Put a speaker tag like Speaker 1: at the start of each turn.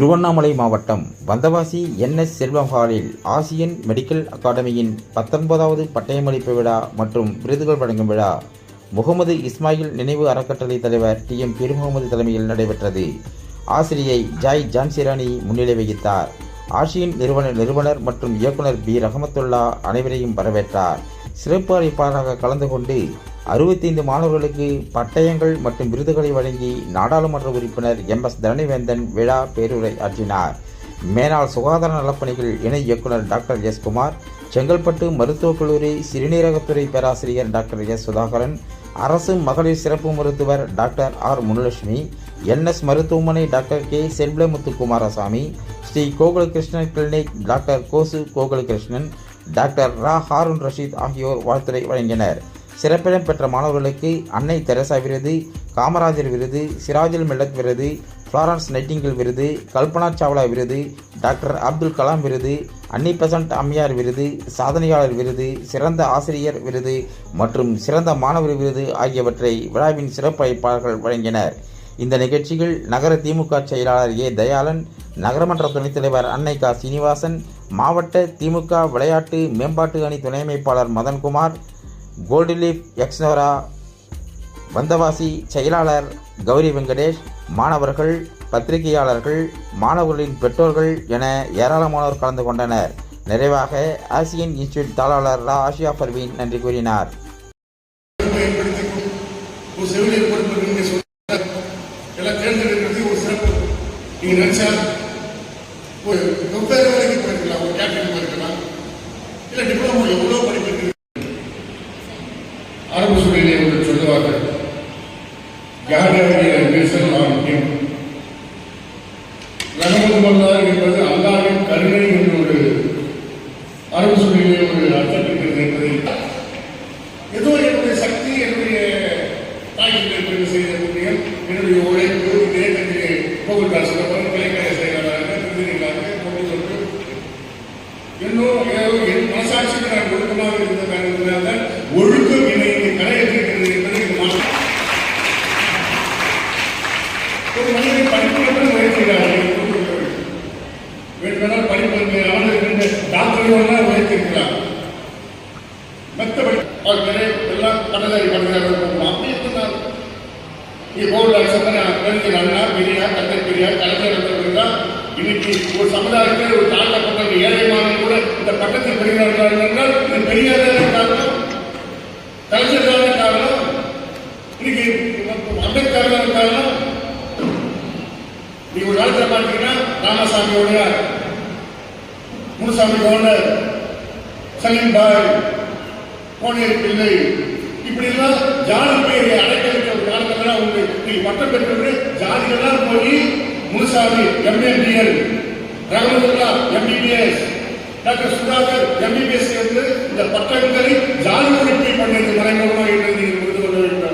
Speaker 1: திருவண்ணாமலை மாவட்டம் வந்தவாசி என்எஸ் செல்வம் ஹாலில் Asian medical அகாடமியின் பத்தொன்பதாவது பட்டயமளிப்பு விழா மற்றும் விருதுகள் வழங்கும் விழா. முகமது இஸ்மாயில் நினைவு அறக்கட்டளை தலைவர் டி. எம். பெருமுகமது தலைமையில் நடைபெற்றது. ஆசிரியை ஜாய் ஜான்சிராணி முன்னிலை வகித்தார். ஆசியின் நிறுவன நிறுவனர் மற்றும் இயக்குனர் பி. ரஹமத்துல்லா அனைவரையும் வரவேற்றார். சிறப்பு அழைப்பாளராக கலந்து கொண்டு அறுபத்தைந்து மாணவர்களுக்கு பட்டயங்கள் மற்றும் விருதுகளை வழங்கி நாடாளுமன்ற உறுப்பினர் எம் எஸ் தரணிவேந்தன் விழா பேருரை ஆற்றினார். மேனாள் சுகாதார நலப்பணிகள் இணை இயக்குனர் டாக்டர் எஸ் குமார் செங்கல்பட்டு மருத்துவக் கல்லூரி சிறுநீரகத்துறை பேராசிரியர் டாக்டர் எஸ் சுதாகரன் அரசு மகளிர் சிறப்பு மருத்துவர் டாக்டர் ஆர் முனுலட்சுமி என்எஸ் மருத்துவமனை doctor K Selvamuthu Kumarasamy Sri Gokulakrishnan clinic doctor கோசு கோகுலகிருஷ்ணன் டாக்டர் ரா ஹாரூன் ரஷீத் ஆகியோர் வாழ்த்துரை வழங்கினர். சிறப்பிடம் பெற்ற மாணவர்களுக்கு அன்னை தெரசா விருது காமராஜர் விருது சிராஜுல் மில்லத் விருது ஃப்ளாரன்ஸ் நைட்டிங்கில் விருது கல்பனா சாவ்லா விருது டாக்டர் அப்துல் கலாம் விருது அன்னி பெசன்ட் அம்மையார் விருது சாதனையாளர் விருது சிறந்த ஆசிரியர் விருது மற்றும் சிறந்த மாணவர் விருது ஆகியவற்றை விழாவின் சிறப்பு அழைப்பாளர்கள் வழங்கினர். இந்த நிகழ்ச்சியில் நகர திமுக செயலாளர் ஏ. தயாளன் நகரமன்ற துணைத் தலைவர் சீனிவாசன் மாவட்ட திமுக விளையாட்டு மேம்பாட்டு அணி துணை அமைப்பாளர் மதன்குமார் கோல்டு லீஃப் எக்ஸ்னோரா வந்தவாசி செயலாளர் கௌரி வெங்கடேஷ் மாணவர்கள் பத்திரிகையாளர்கள் மாணவர்களின் பெற்றோர்கள் என ஏராளமானோர் கலந்து கொண்டனர். நிறைவாக ஆசியன் இன்ஸ்டியூட் தாளாளர் ரா. ஆஷியா பர்வீன் நன்றி கூறினார்.
Speaker 2: ஒரு ஒரு வெவ்வேறு வேலைக்கு போயிருக்கலாம் ஒரு கேட்டரிங் போயிருக்கலாம் டிப்ளமோ பேசல் நான் முக்கியம் ரகமதுமல்லார் என்பது அல்லாவின் கருணை என்ற ஒரு அரபு சூழ்நிலை ஒரு அர்த்தம் இருக்கிறது என்பதை ஏதோ என்னுடைய சக்தி என்னுடைய தாய்க்கு பெருமை செய்த முடியும் என்னுடைய உழைப்பு இதே கட்சியை கோவில் சொல்லப்படும் கிளைக்கலை செயலாளராக பிரதிநிதிகளாக கொண்டு வந்து இன்னும் டாக்டர்கள் முயற்சிக்கிறார். மற்றபடி எல்லாம் பட்டதாரி பட்டதாரி அப்படி இருந்தால் நீ போர்டு சந்தன கலைஞர் அண்ணா பெரியார் தந்தை பெரியார் கலைஞர் தான் இன்னைக்கு ஒரு சமுதாயத்தில் ஒரு தாழ்த்தப்பட்ட ஏழை மாணவன் கூட இந்த பட்டத்தில் பெறுகிறார்கள் என்றால் இது பெரியார் காரணம். கலைஞர் காரணம். இன்னைக்கு அம்பேத்கர் காரணம். நீ ஒரு காலத்துல பார்த்தீங்கன்னா ராமசாமியோட முனுசாமி கவுண்டர் சலீம் பாய் கோணியர் பிள்ளை இப்படி எல்லாம் ஜாதி பெயரை அடைக்கலிக்க ஒரு காலத்துல உங்க நீ பட்டம் பெற்று ஜாதிகள்லாம் போய் Munusamy MA BL Rahmatullah MBBS doctor Sudhakar MBBS இந்த பட்டங்களை ஜாதி ஒழிப்பை பண்ணது மறைமுகமாக என்று நீங்கள் புரிந்து கொள்ள